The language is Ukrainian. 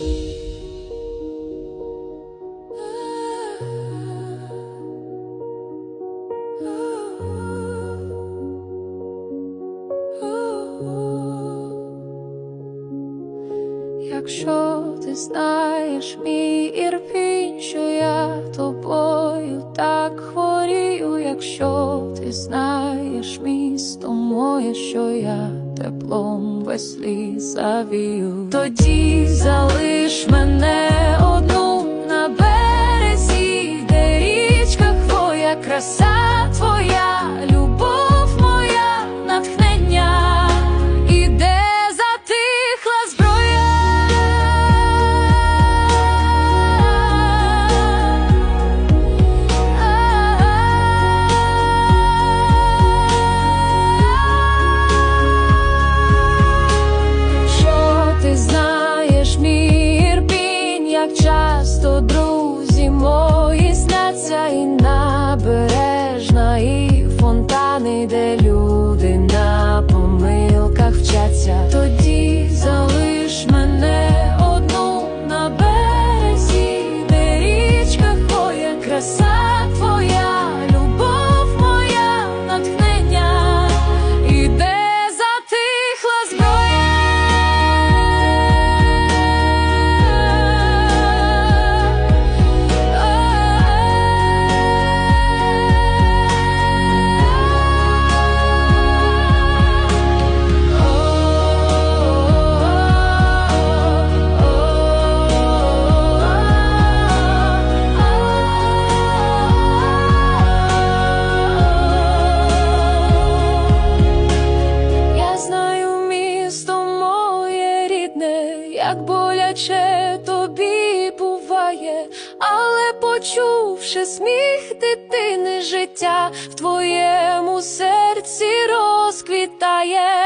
Якщо ти знаєш мій ірпінь, що я тобою так хворію, якщо ти знаєш місто моє, що я теплом весь ліс завію, тоді залиш мене одну на березі, де річка твоя краса мої і набережна, і фонтани, де люди на помилках вчаться. боляче тобі буває, але почувши сміх дитини, життя в твоєму серці розквітає.